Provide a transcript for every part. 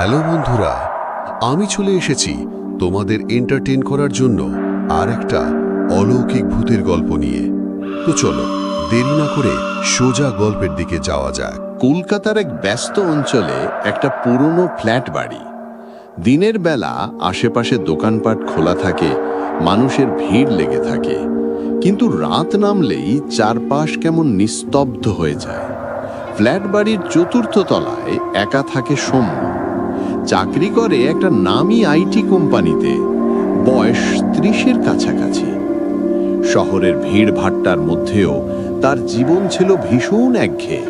Hello বন্ধুরা, আমি চলে এসেছি তোমাদের এন্টারটেন করার জন্য আর একটা অলৌকিক ভূতের গল্প নিয়ে। তো চলো, দেরি না করে সোজা গল্পের দিকে যাওয়া যাক। কলকাতার এক ব্যস্ত অঞ্চলে একটা পুরনো ফ্ল্যাট বাড়ি। দিনের বেলা আশেপাশে দোকানপাট খোলা থাকে, মানুষের ভিড় লেগে থাকে। কিন্তু রাত নামলেই চারপাশ কেমন নিস্তব্ধ হয়ে যায়। ফ্ল্যাট বাড়ির চতুর্থ তলায় একা থাকে সৌম্য। চাকরি করে একটা নামি আইটি কোম্পানিতে। বয়স ত্রিশের কাছাকাছি। শহরের ভিড় ভাট্টার মধ্যেও তার জীবন ছিল ভীষণ একঘেয়ে।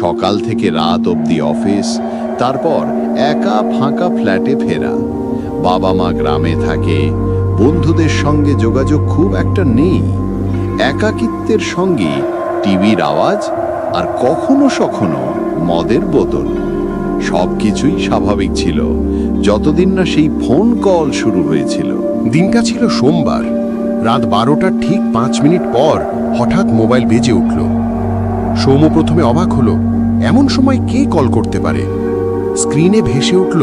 সকাল থেকে রাত অবধি অফিস, তারপর একা ফাঁকা ফ্ল্যাটে ফেরা। বাবা মা গ্রামে থাকে, বন্ধুদের সঙ্গে যোগাযোগ খুব একটা নেই। একাকিত্বের সঙ্গে টিভির আওয়াজ আর কখনো সখনো মদের বোতল। সব কিছুই স্বাভাবিক ছিল। যতদিন না সেই ফোন কল শুরু হয়েছিল। দিনটা ছিল সোমবার। রাত বারোটার ঠিক পাঁচ মিনিট পর হঠাৎ মোবাইল বেজে উঠল। সৌম্য প্রথমে অবাক হলো, এমন সময় কে কল করতে পারে? স্ক্রিনে ভেসে উঠল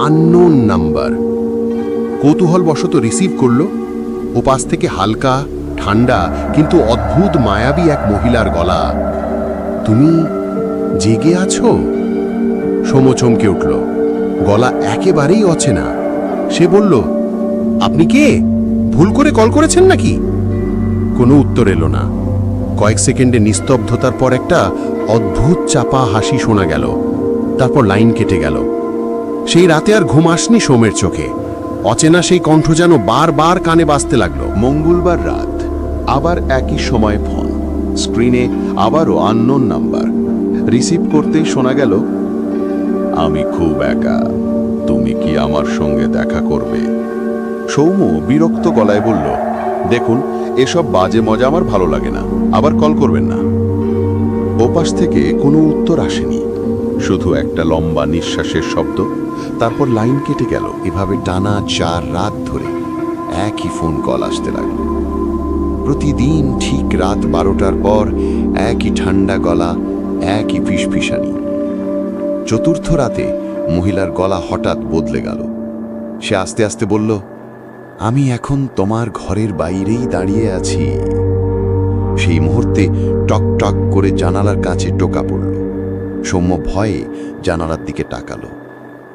আননোন নাম্বার কৌতূহল বশত রিসিভ করল ও পাশ থেকে হালকা, ঠান্ডা, কিন্তু অদ্ভুত, মায়াবী এক মহিলার গলা। তুমি জেগে আছো? সৌম্য চমকে উঠল। গলা একেবারেই অচেনা। সে বলল, আপনি কে? ভুল করে কল করেছেন নাকি? কোনো উত্তর এলো না। কয়েক সেকেন্ডে নিস্তব্ধতার পর একটা অদ্ভুত চাপা হাসি শোনা গেল। তারপর লাইন কেটে গেল। সেই রাতে আর ঘুম আসনি সোমের চোখে। অচেনা সেই কণ্ঠ যেন বারবার কানে বাজতে লাগল। মঙ্গলবার রাত। আবার একই সময় ফোন। স্ক্রিনে আবারও আননোন নাম্বার রিসিভ করতেই শোনা গেল আমি খুব একা। তুমি কি আমার সঙ্গে দেখা করবে? সৌম্য বিরক্ত গলায় বলল, দেখুন, এসব বাজে মজা আমার ভালো লাগে না। আবার কল করবেন না। ওপাশ থেকে কোনো উত্তর আসেনি। শুধু একটা লম্বা নিঃশ্বাসের শব্দ, তারপর লাইন কেটে গেল এভাবে টানা চার রাত ধরে। একই ফোন কল আসতে লাগল। প্রতিদিন ঠিক রাত বারোটার পর একই ঠান্ডা গলা, একই ফিসফিসানি। চতুর্থ রাতে মহিলার গলা হঠাৎ বদলে গেল। সে আস্তে আস্তে বলল, আমি এখন তোমার ঘরের বাইরেই দাঁড়িয়ে আছি। সেই মুহূর্তে টক টক করে জানালার কাছে টোকা পড়ল। সৌম্য ভয়ে জানালার দিকে তাকালো।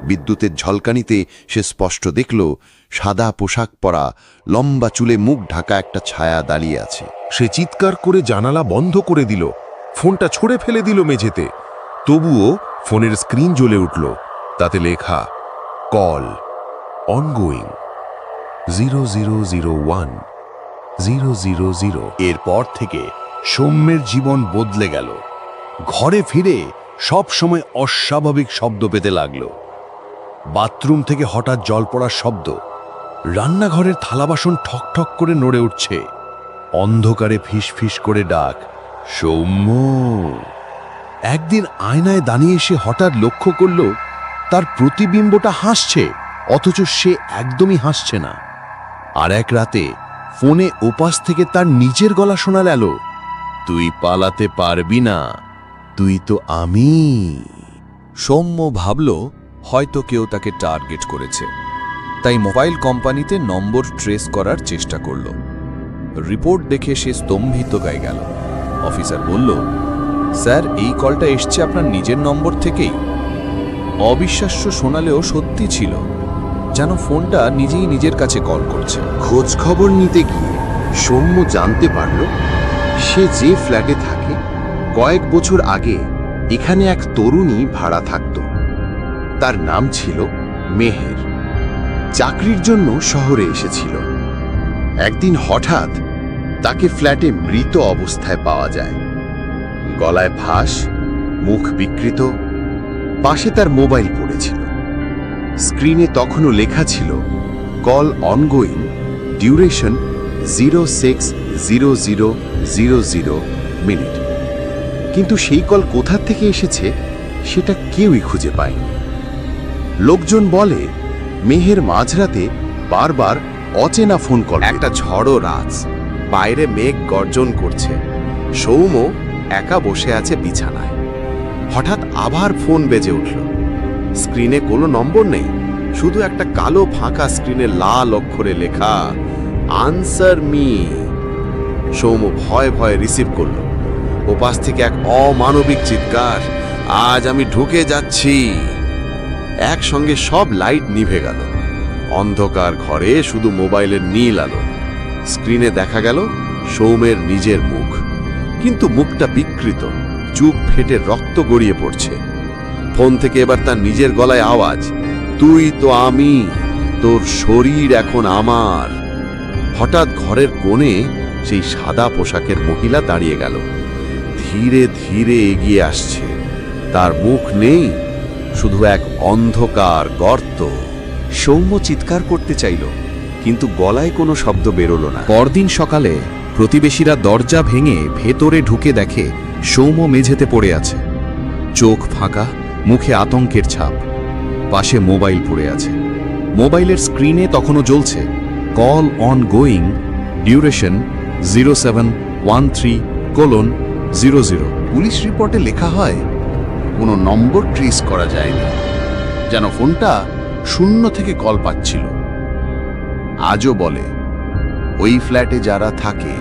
বিদ্যুতের ঝলকানিতে সে স্পষ্ট দেখল, সাদা পোশাক পরা, লম্বা চুলে মুখ ঢাকা একটা ছায়া দাঁড়িয়ে আছে। সে চিৎকার করে জানালা বন্ধ করে দিল। ফোনটা ছুঁড়ে ফেলে দিল মেঝেতে। তবুও ফোনের স্ক্রিন জ্বলে উঠল, তাতে লেখা, call ongoing zero zero zero one zero zero zero. এরপর থেকে সৌম্যের জীবন বদলে গেল। ঘরে ফিরে সব সময় অস্বাভাবিক শব্দ পেতে লাগল। বাথরুম থেকে হঠাৎ জল পড়ার শব্দ, রান্নাঘরের থালা বাসন ঠক ঠক করে নড়ে উঠছে। অন্ধকারে ফিস ফিস করে ডাক, সৌম্য! একদিন আয়নায় দাঁড়িয়ে এসে হঠাৎ লক্ষ্য করল, তার প্রতিবিম্বটা হাসছে, অথচ সে একদমই হাসছে না। আর এক রাতে ফোনে ওপাশ থেকে তার নিজের গলা শোনা গেল তুই পালাতে পারবি না, তুই তো আমি। সৌম্য ভাবল, হয়তো কেউ তাকে টার্গেট করেছে। তাই মোবাইল কোম্পানিতে নম্বর ট্রেস করার চেষ্টা করল। রিপোর্ট দেখে সে স্তম্ভিত গায়ে গেল। অফিসার বলল স্যার, এই কলটা এসছে আপনার নিজের নম্বর থেকেই। অবিশ্বাস্য শোনালেও সত্যি ছিল, যেন ফোনটা নিজেই নিজের কাছে কল করছে। খোঁজ খবর নিতে গিয়ে সৌম্য জানতে পারল, সে যে ফ্ল্যাটে থাকে, কয়েক বছর আগে এখানে এক তরুণী ভাড়া থাকত। তার নাম ছিল মেহের। চাকরির জন্য শহরে এসেছিল। একদিন হঠাৎ তাকে ফ্ল্যাটে মৃত অবস্থায় পাওয়া যায়। গলায় ফাঁস মুখ বিকৃত, পাশে তার মোবাইল পড়েছিল। স্ক্রিনে তখনও লেখা ছিল call ongoing duration zero six zero zero zero zero minute কিন্তু সেই কল কোথা থেকে এসেছে, সেটা কেউই খুঁজে পায়নি। লোকজন বলে, মেহের মাঝরাতে বারবার অচেনা ফোন কল একটা ঝড়ো রাত, বাইরে মেঘ গর্জন করছে। সৌম্য একা বসে আছে বিছানায়। হঠাৎ আবার ফোন বেজে উঠল। স্ক্রিনে কোনো নম্বর নেই, শুধু একটা কালো ফাঁকা স্ক্রিনে লাল অক্ষরে লেখা, আনসার মি। সৌম ভয় ভয়ে রিসিভ করল। ওপাশ থেকে এক অমানবিক চিৎকার, আজ আমি ঢুকে যাচ্ছি। একসঙ্গে সব লাইট নিভে গেল। অন্ধকার ঘরে শুধু মোবাইলের নীল আলো। স্ক্রিনে দেখা গেল সৌমের নিজের মুখ। কিন্তু মুখটা বিকৃত। চুপ ফেটে রক্ত গড়িয়ে পড়ছে। ফোন থেকে এবার তার নিজের গলায় আওয়াজ, তুই তো আমি, তোর শরীর এখন আমার। হঠাৎ ঘরের কোণে সেই সাদা পোশাকের মহিলা দাঁড়িয়ে গেল। ধীরে ধীরে এগিয়ে আসছে। তার মুখ নেই, শুধু এক অন্ধকার গর্ত। সৌম্য চিৎকার করতে চাইল, কিন্তু গলায় কোনো শব্দ বেরোলো না। পরদিন সকালে প্রতিবেশীরা দরজা ভেঙে ভেতরে ঢুকে দেখে সৌম্য মেঝেতে পড়ে আছে। চোখ ফাঁকা, মুখে আতঙ্কের ছাপ। পাশে মোবাইল পড়ে আছে। মোবাইলের স্ক্রিনে তখনও জ্বলছে call ongoing duration zero seven one three colon zero zero police রিপোর্টে লেখা হয়, কোনো নম্বর ট্রেস করা যায়নি, যেন ফোনটা শূন্য থেকে কল পাচ্ছিল। আজও বলে ওই ফ্ল্যাটে যারা থাকে,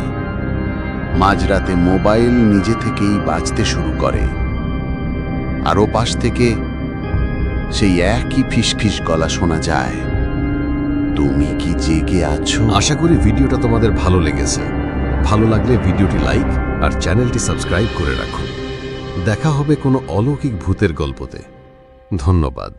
মাঝরাতে মোবাইল নিজে থেকেই বাজতে শুরু করে। আর ও পাশ থেকে সেই একই ফিসফিস গলা শোনা যায়, তুমি কি জেগে আছো? আশা করি ভিডিওটা তোমাদের ভালো লেগেছে। ভালো লাগলে ভিডিওটি লাইক আর চ্যানেলটি সাবস্ক্রাইব করে রাখুন দেখা হবে কোনো অলৌকিক ভূতের গল্পতে। ধন্যবাদ।